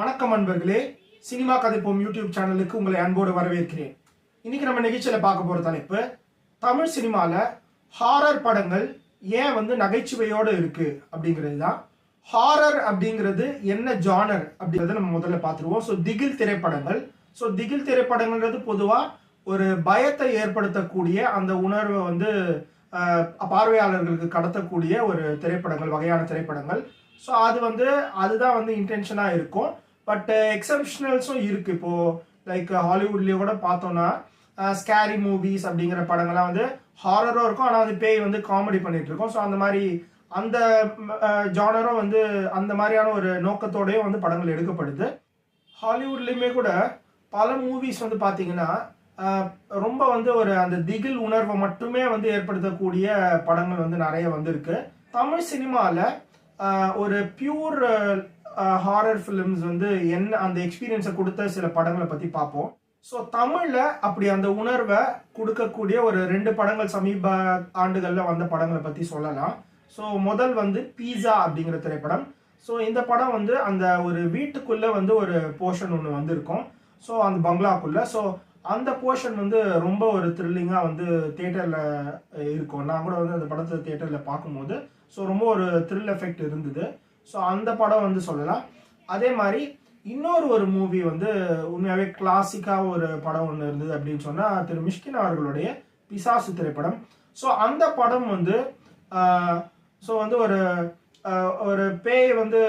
வணக்கம் அன்பர்களே. Cinema கதைப்போம் YouTube சேனலுக்கு உங்களை அன்போடு வரவேற்கிறேன். இன்னைக்கு நம்ம நிகழ்ச்சியில் பார்க்க போகிற தலைப்பு தமிழ் சினிமாவில் ஹாரர் படங்கள் ஏன் வந்து நகைச்சுவையோடு இருக்கு அப்படிங்கிறது தான். ஹாரர் அப்படிங்கிறது என்ன ஜானர் அப்படிங்கிறத நம்ம முதல்ல பார்த்துருவோம். ஸோ திகில் திரைப்படங்கள். ஸோ திகில் திரைப்படங்கள்ன்றது பொதுவாக ஒரு பயத்தை ஏற்படுத்தக்கூடிய அந்த உணர்வை வந்து பார்வையாளர்களுக்கு கடத்தக்கூடிய ஒரு திரைப்படங்கள் வகையான திரைப்படங்கள். ஸோ அது வந்து அதுதான் வந்து இன்டென்ஷனாக இருக்கும். பட் எக்ஸப்ஷனல்ஸும் இருக்குது இப்போது லைக் ஹாலிவுட்லேயே கூட பார்த்தோன்னா ஸ்கேரி uh, மூவிஸ் அப்படிங்கிற படங்கள்லாம் வந்து ஹாரரும் இருக்கும். ஆனால் வந்து பேய் வந்து காமெடி பண்ணிட்டு இருக்கோம். ஸோ அந்த மாதிரி அந்த uh, ஜானரும் வந்து அந்த மாதிரியான ஒரு நோக்கத்தோடயும் வந்து படங்கள் எடுக்கப்படுது. ஹாலிவுட்லேயுமே கூட பல மூவிஸ் வந்து பார்த்தீங்கன்னா uh, ரொம்ப வந்து ஒரு அந்த திகில் உணர்வை மட்டுமே வந்து ஏற்படுத்தக்கூடிய படங்கள் வந்து நிறைய வந்திருக்கு. தமிழ் சினிமாவில் ஒரு பியூர் ஹாரர் ஃபிலிம்ஸ் வந்து என்ன அந்த எக்ஸ்பீரியன்ஸை கொடுத்த சில படங்களை பற்றி பார்ப்போம். ஸோ தமிழில் அப்படி அந்த உணர்வை கொடுக்கக்கூடிய ஒரு ரெண்டு படங்கள் சமீப ஆண்டுகளில் வந்த படங்களை பற்றி சொல்லலாம். ஸோ முதல் வந்து பீஸா அப்படிங்கிற திரைப்படம். ஸோ இந்த படம் வந்து அந்த ஒரு வீட்டுக்குள்ளே வந்து ஒரு போர்ஷன் ஒன்று வந்திருக்கும். ஸோ அந்த பங்களாக்குள்ளே. ஸோ அந்த போர்ஷன் வந்து ரொம்ப ஒரு த்ரில்லிங்காக வந்து தேட்டரில் இருக்கும். நான் கூட வந்து அந்த படத்தை தேட்டரில் பார்க்கும்போது ஸோ ரொம்ப ஒரு த்ரில் எஃபெக்ட் இருந்தது. ஸோ அந்த படம் வந்து சொல்லலாம். அதே மாதிரி இன்னொரு ஒரு மூவி வந்து உண்மையாகவே கிளாசிக்காக ஒரு படம் ஒன்று இருந்தது அப்படின்னு சொன்னால் திரு மிஷ்கின் அவர்களுடைய பிசாசு திரைப்படம். ஸோ அந்த படம் வந்து ஸோ வந்து ஒரு ஒரு பேய் வந்து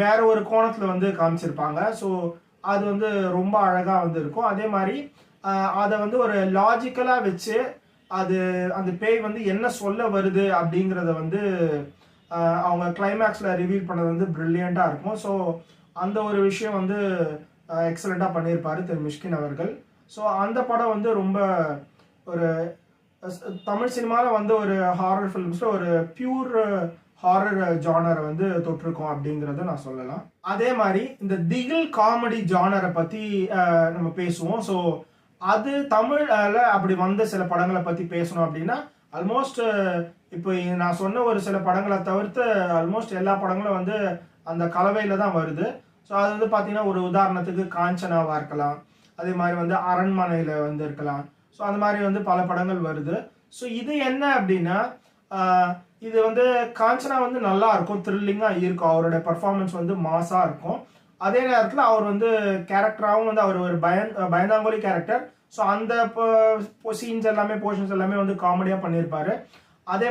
வேற ஒரு கோணத்தில் வந்து காமிச்சிருப்பாங்க. ஸோ அது வந்து ரொம்ப அழகாக வந்து இருக்கும். அதே மாதிரி அதை வந்து ஒரு லாஜிக்கலாக வச்சு அது அந்த பேய் வந்து என்ன சொல்ல வருது அப்படிங்கிறத வந்து அவங்க கிளைமேக்ஸில் ரிவீல் பண்ணது வந்து ப்ரில்லியண்ட்டாக இருக்கும். ஸோ அந்த ஒரு விஷயம் வந்து எக்ஸலண்ட்டாக பண்ணியிருப்பார் திரு மிஷ்கின் அவர்கள். ஸோ அந்த படம் வந்து ரொம்ப ஒரு தமிழ் சினிமாவில் வந்து ஒரு ஹாரர் ஃபிலிம்ஸில் ஒரு பியூர் ஹாரர் ஜானரை வந்து தொட்டிருக்கோம் அப்படிங்கிறத நான் சொல்லலாம். அதே மாதிரி இந்த திகில் காமெடி ஜானரை பற்றி நம்ம பேசுவோம். ஸோ அது தமிழில் அப்படி வந்த சில படங்களை பற்றி பேசணும் அப்படின்னா ஆல்மோஸ்ட் இப்போ நான் சொன்ன ஒரு சில படங்களை தவிர்த்து ஆல்மோஸ்ட் எல்லா படங்களும் வந்து அந்த கலவையில் தான் வருது. ஸோ அது வந்து பார்த்தீங்கன்னா ஒரு உதாரணத்துக்கு காஞ்சனாவாக இருக்கலாம். அதே மாதிரி வந்து அரண்மனையில் வந்து இருக்கலாம். ஸோ அந்த மாதிரி வந்து பல படங்கள் வருது. ஸோ இது என்ன அப்படின்னா இது வந்து காஞ்சனா வந்து நல்லா இருக்கும் த்ரில்லிங்காக இருக்கும். அவரோட பர்ஃபார்மன்ஸ் வந்து மாஸாக இருக்கும். அதே நேரத்தில் அவர் வந்து கேரக்டராகவும் வந்து அவர் ஒரு பயன் பயந்தாங்கோலி கேரக்டர் ஸோ அந்த சீன்ஸ் எல்லாமே போர்ஷன்ஸ் எல்லாமே வந்து காமெடியாக பண்ணியிருப்பாரு. அதே